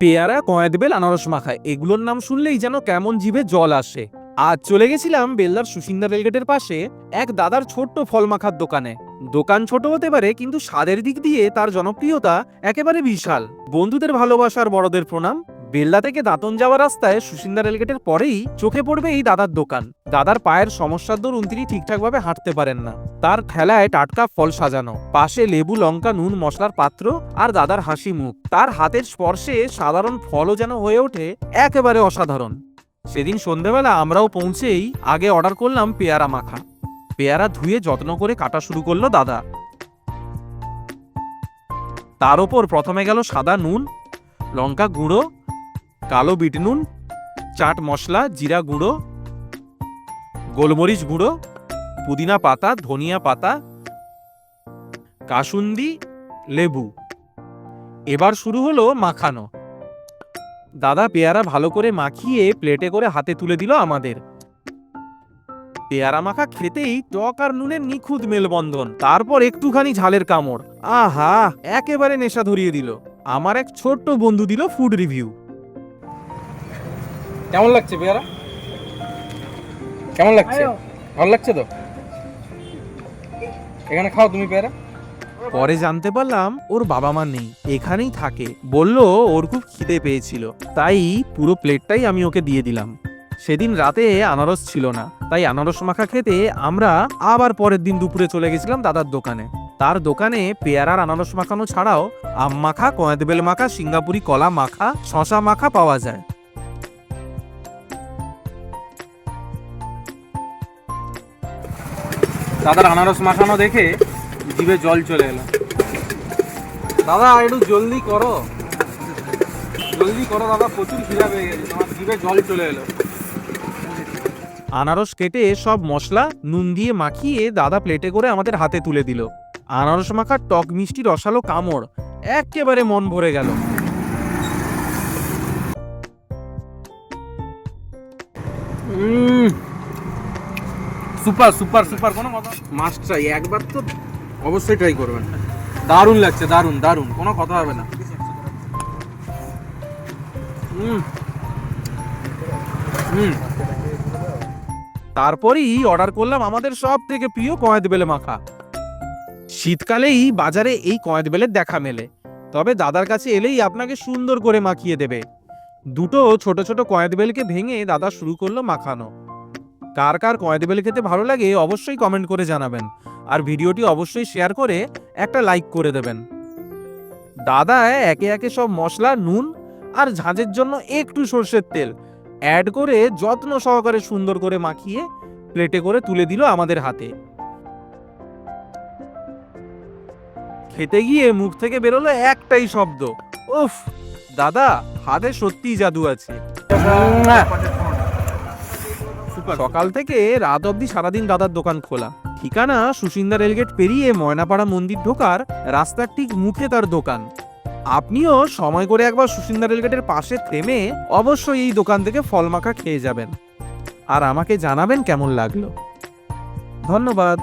পেয়ারা কয়েদবেল আনারস মাখা এগুলোর নাম শুনলেই যেন কেমন জিভে জল আসে। আজ চলে গেছিলাম বেলদার সুসিন্দা রেলগেটের পাশে এক দাদার ছোট্ট ফল মাখার দোকানে। দোকান ছোট হতে পারে, কিন্তু স্বাদের দিক দিয়ে তার জনপ্রিয়তা একেবারে বিশাল। বন্ধুদের ভালোবাসার বড়দের প্রণাম। বেল্লা থেকে দাঁতন যাওয়ার রাস্তায় সুসিন্দা রেলগেটের পরেই চোখে পড়বে এই দাদার দোকান। দাদার পায়ের সমস্যার দরুন তিনি ঠিকঠাকভাবে হাঁটতে পারেন না। তার ঠেলায় টাটকা ফল সাজানো, পাশে লেবু, লঙ্কা, নুন, মশলার পাত্র আর দাদার হাসি মুখ। তার হাতের স্পর্শে সাধারণ ফলও যেন হয়ে ওঠে, একেবারে অসাধারণ। সেদিন সন্ধেবেলা আমরাও পৌঁছেই আগে অর্ডার করলাম পেয়ারা মাখা। পেয়ারা ধুয়ে যত্ন করে কাটা শুরু করল দাদা। তার ওপর প্রথমে গেল সাদা নুন, লঙ্কা গুঁড়ো, কালো বিট নুন, চাট মশলা, জিরা গুঁড়ো গোলমরিচ গুঁড়ো, পুদিনা পাতা, ধনিয়া পাতা, কাসুন্দি, লেবু। এবার শুরু হলো মাখানো। দাদা পেয়ারা ভালো করে মাখিয়ে প্লেটে করে হাতে তুলে দিল আমাদের। পেয়ারা মাখা খেতেই টক আর নুনের নিখুঁত মেলবন্ধন, তারপর একটুখানি ঝালের কামড়। আহা, একেবারে নেশা ধরিয়ে দিল। আমার এক ছোট্ট বন্ধু দিল ফুড রিভিউ কেমন লাগছে পেয়ারা? কেমন লাগছে? ভালো লাগছে তো? এখানে খাও তুমি পেয়ারা। পরে জানতে পারলাম ওর বাবা মা নেই, এখানেই থাকে। বলল ওর খুব খিদে পেয়েছিল, তাই পুরো প্লেটটাই আমি ওকে দিয়ে দিলাম। সেদিন রাতে আনারস ছিল না, তাই আনারস মাখা খেতে আমরা আবার পরের দিন দুপুরে চলে গেছিলাম দাদার দোকানে। তার দোকানে পেয়ারার আনারস মাখানো ছাড়াও আম মাখা, কয়েদবেল মাখা, সিঙ্গাপুরি কলা মাখা শশা মাখা পাওয়া যায়। দাদার আনারস মাখানো দেখে জিভে জল চলে এলো। দাদা একটু জলদি করো। জলদি করো দাদা প্রচুর খিদা পেয়ে গেছে তোমার জিভে জল চলে এলো। আনারস কেটে সব মশলা নুন দিয়ে মাখিয়ে দাদা প্লেটে করে আমাদের হাতে তুলে দিল। আনারস মাখার টক মিষ্টি রসালো কামড় একেবারে মন ভরে গেল। সুপার সুপার সুপার কোনো কথা? মাস্ট ট্রাই একবার তো অবশ্যই ট্রাই করবেন। দারুণ লাগছে, দারুণ দারুণ, কোনো কথা হবে না। হুম। হুম। তারপরেই অর্ডার করলাম আমাদের সব থেকে প্রিয় কয়েদ বেলে মাখা। শীতকালেই বাজারে এই কয়েদ বেলের দেখা মেলে। তবে দাদার কাছে এলেই আপনাকে সুন্দর করে মাখিয়ে দেবে। দুটো ছোট ছোট কয়েদ বেলকে ভেঙে দাদা শুরু করল মাখানো। কার কার কয়েদ বেল খেতে ভালো লাগে অবশ্যই কমেন্ট করে জানাবেন। আর ভিডিওটি অবশ্যই শেয়ার করে একটা লাইক করে দেবেন। দাদা একে একে সব মশলা, নুন আর ঝাঁঝের জন্য একটু সর্ষের তেল অ্যাড করে যত্ন সহকারে সুন্দর করে মাখিয়ে প্লেটে করে তুলে দিল আমাদের হাতে। খেতে গিয়ে মুখ থেকে বেরোলো একটাই শব্দ। উফ, দাদা, হাতে সত্যিই জাদু আছে। সকাল থেকে রাত অবধি সারাদিন দাদার দোকান খোলা। ঠিকানা সুসিন্দা রেলগেট পেরিয়ে ময়নাপাড়া মন্দির ঢোকার রাস্তার ঠিক মুখে তার দোকান। আপনিও সময় করে একবার সুসিন্দা রেলগেটের পাশে থেমে অবশ্যই এই দোকান থেকে ফল মাখা খেয়ে যাবেন। আর আমাকে জানাবেন কেমন লাগল। ধন্যবাদ।